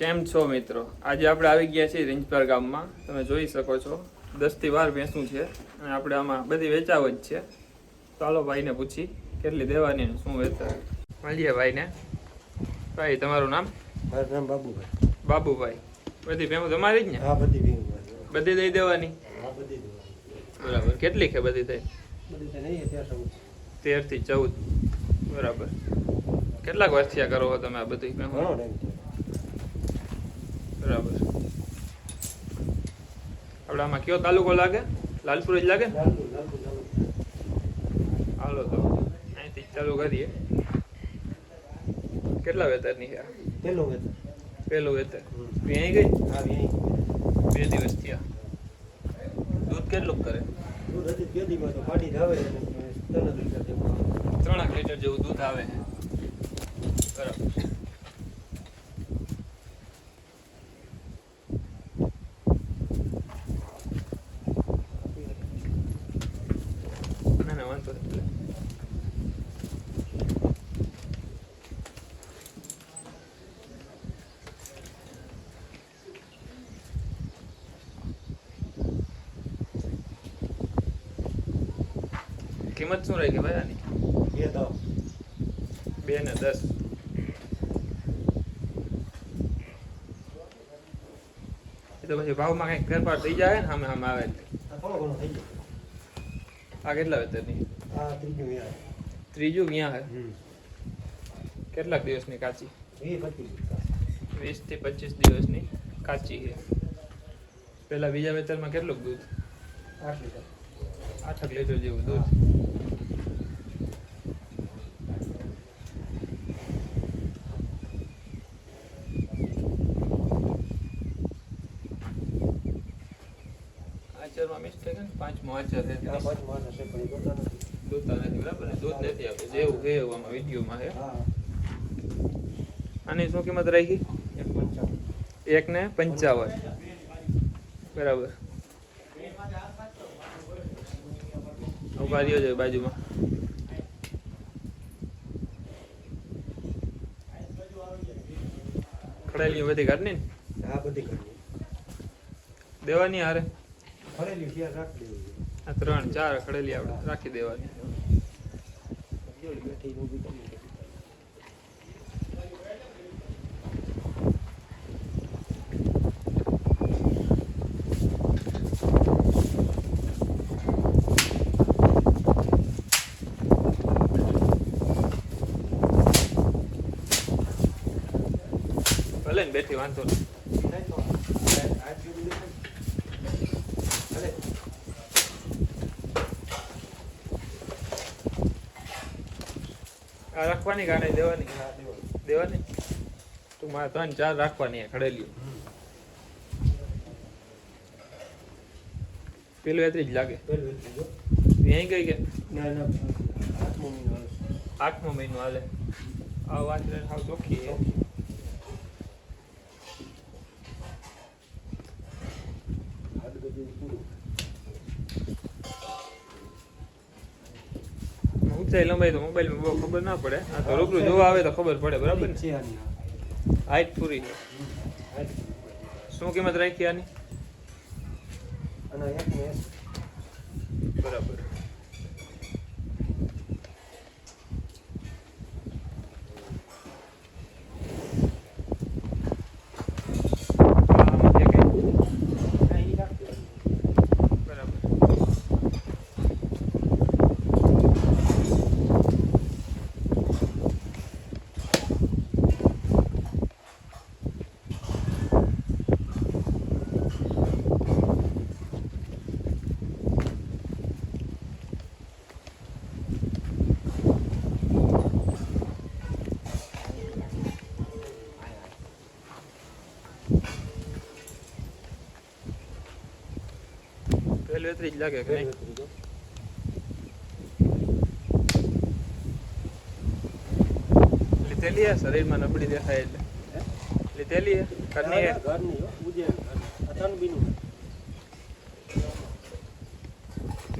કેમ છો મિત્રો? આજે આપણે આવી ગયા છીએ રીંજપર ગામમાં. તમે જોઈ શકો છો દસથી બાર ભેંસું છે અને આપણે આમાં બધી વેચાવ જ છે. ચાલો ભાઈને પૂછી કેટલી દેવાની શું વેચાવ મળીએ ભાઈને. ભાઈ તમારું નામ? મારું નામ બાબુભાઈ. બાબુભાઈ. બધી ભેંસું તમારી જ ને? હા બધી ભેંસું બધી દઈ દેવાની? હા બધી બરાબર. કેટલી છે બધી થઈ તેરથી ચૌદ. બરાબર. કેટલાક વર્ષથી આ કરો તમે આ બધી ઘણો ટાઈમ બરાબર. આપણે આમાં કયો તાલુકો લાગે? લાલપુર જ લાગે? ને હાલો તો અહીંથી ચાલુ કરીએ. કેટલા વેતરની છે આ? વેતર. વેત પહેલું વેતર. અહીં ગઈ? હા અહીં. બે દિવસ થયા. દૂધ કેટલું કરે? દૂધ હતી દિવસ તો પાડી આવે ત્રણ લીટર જેવું. લીટર જેવું દૂધ આવે બરાબર ના ના વાંધો નહીં કિંમત શું રહી કે ભાઈ આની? બે દાવ બે ને દસ. એ તો પછી ભાવમાં કંઈક ફેરફાર થઈ જાય ને સામે સામે આવે એટલે. આ થોડો ઘણો થઈ ગયો. આ કેટલા વેતરની આ ત્રીજું યાર ત્રીજું ક્યાં હે હમ. કેટલાક દિવસની કાચી? વીસ પચીસ વીસથી પચીસ દિવસની કાચી છે. પેલા બીજા વેતરમાં કેટલું દૂધ? આઠ લીટર. આઠક લીટર જેવું દૂધ. પાંચ છે પણ જોતા નથી. બરાબર ને? દૂધ નથી આવતું જેવું છે એવું આમાં વિડીયોમાં છે. આની શું કિંમત રાખી એક ને પંચાવન. બરાબર. ઊભા રહ્યો છે બાજુમાં. ખડાયેલી બધી કાઢની ને? હા બધી કરી દેવાની હારે. શિયાળ રાખી દેવી આ ત્રણ ચાર ખડેલી આપણે રાખી દેવાની. બેઠી ઊભી કરી ભલે ને બેઠી વાંધો નહીં. આ રાખવાની ગાને દેવાની? દેવાની. તું મારે ત્રણ ચાર રાખવાની ખડેલી પેલું એટલી જ લાગે. અહીં ગઈ કે? આઠમો મહિનો હાલે. આ વાત હાવ ચોખ્ખી ઊંચાઈ લંબાઈ તો મોબાઈલમાં બહુ ખબર ના પડે. આ તો રૂબરૂ જોવા આવે તો ખબર પડે બરાબર ને? હાઈટ પૂરી. છે શું કિંમત રાખી આની? બરાબર આમાં છે કંઈ? બરાબર એટલી જ લાગે કે નહીં લીધેલી હે શરીરમાં નબળી દેખાય એટલે લીધેલી હે ઘરની હે ઘરની. આ તનબીનું હે.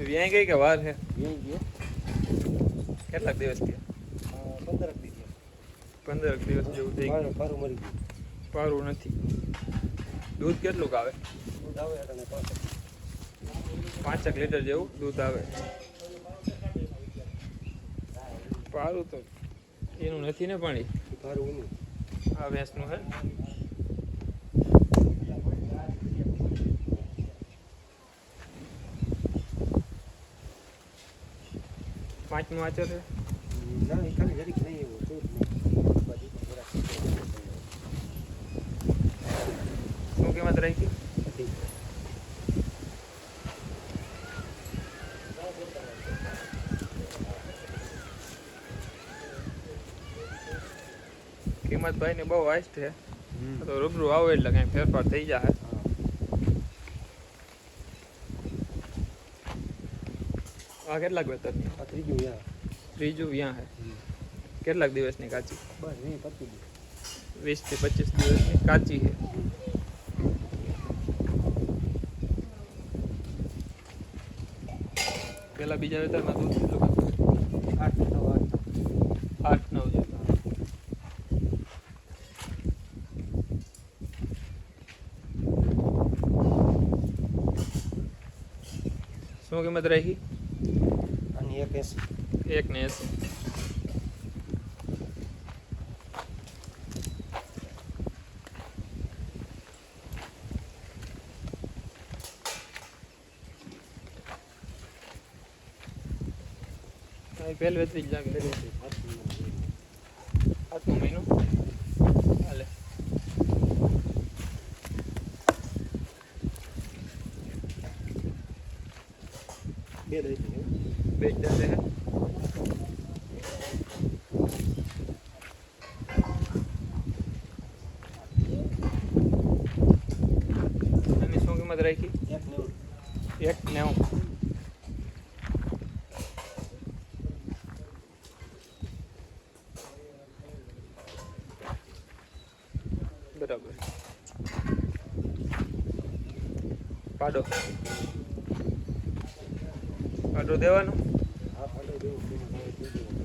વ્યાય ગઈ કે વાર હે વ્યાય ગયો. કેટલાક દિવસ થયા આ પંદરક દી થયા. પંદર દિવસ જેવું થઈ ગયું પારું મરી ગયું પારું નથી દૂધ કેટલું આવે દૂધ આવે એટલે પાંચેક લીટર જેવું દૂધ આવે. પારું તો એનું નથી ને પાણી? ભારું ઊનું આ ભેંસનું હે? પાંચમું વાંચો છે? ના એ ખાલી જરીક નહીં એવું દૂધ નહીં બાજુ જરાક શું કિંમત રાખી? કિંમત ભાઈની બહુ હાઈસ્ટ છે. હમ. તો રૂબરૂ આવો એટલે કાંઈ ફેરફાર થઈ જાય હા. આ કેટલાક વેતરની આ ત્રીજું યા. ત્રીજું ત્યાં હે. કેટલાક દિવસની કાચી? બસ નહીં પતી ગયું વીસથી પચીસ દિવસની કાચી છે પેલા બીજા વેતરમાં દૂધ કેટલું હતું? આઠ નવ. આઠ શું કિંમત રાખી અને એક એસી. એક ને એસી. પહેલ વેતરી જ લાગે સાતમો મહિનો હાલે બે દઈ દીધી બે જ જાતે હે એની શું કિંમત રાખી એક નેવું એક નેવું બરાબર પાડો પાડો દેવાનો? હા ફાટો દેવું કેવું હોય તે દેવું.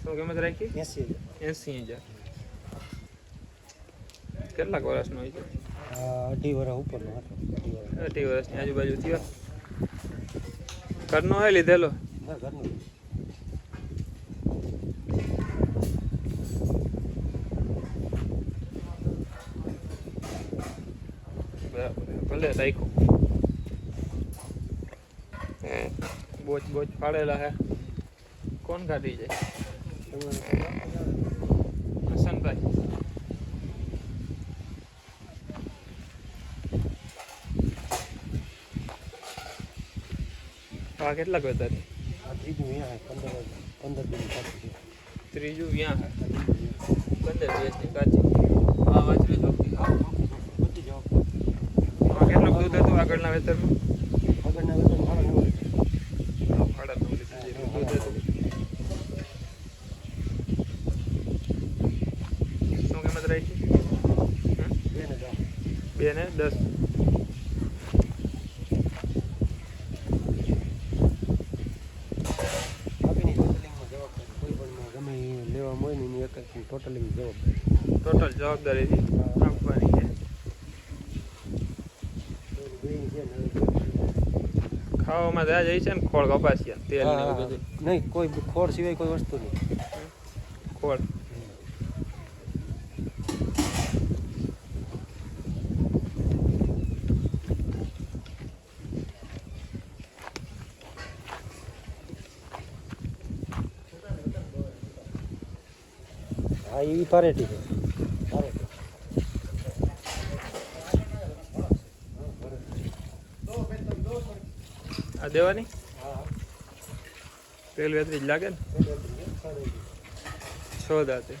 શું કિંમત રાખી? એસી એસી હજાર. કેટલાક વર્ષનો હોય છે? આ અઢી વર્ષ ઉપરનો હતો. અઢી વર્ષ અઢી વર્ષની આજુબાજુ થયો. ઘરનો હોય લીધેલો? ના ઘરનું. બરાબર. ભલે રાખ્યું. બોચ બોચ ફાડેલા હે. કોણ કાઢી જાય હસનભાઈ આ કેટલાક વેતર આ ત્રીજું અહીંયા પંદર પંદર દિવસ કાચી ત્રીજું વ્યાં હે પંદર દિવસની કાચી આ વાંચરી જોગતી. હા બધી આ કેટલું દૂધ હતું આગળના વેતરમાં આગળના વેતન મારા નવ સાડા નવ લીટર જેટલું દૂધ હતું શું કિંમત રાખી હમ? બે ને જાવ બે ને દસ આપીની ટોટલિંગમાં જવાબદારી કોઈ પણ ગમે એ એક ટોટલિંગ જવાબદારી. ટોટલ જવાબદારી આપવાની છે. ખાવામાં ત્યાં જાય છે ને ખોળ કપાસિયા તેલ નહીં કોઈ ખોળ સિવાય કોઈ વસ્તુ નહીં. ખોળ. હા એ પારેટી છે પારેટી આ દેવાની હા તેલ વેતરી જ લાગે ને છ દાંતે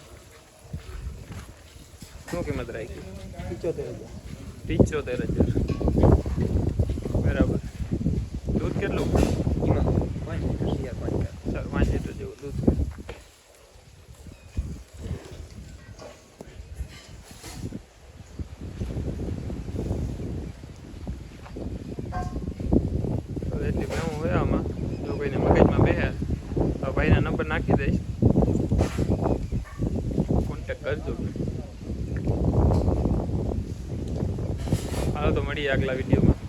શું કિંમત રાખી પિચોતેર હજાર પિચોતેર હજાર બરાબર દૂધ કેટલું એમાં પાંચ લીટર શિયાળ પાંચ લીટર. ચાર પાંચ લીટર જેવું દૂધ તો એટલી ભેવું હોય આમાં જો કોઈને મગજમાં બેહે તો ભાઈના નંબર નાખી દઈશ. કોન્ટેક કરજો. હાલો તો મળીએ આગલા વિડીયોમાં.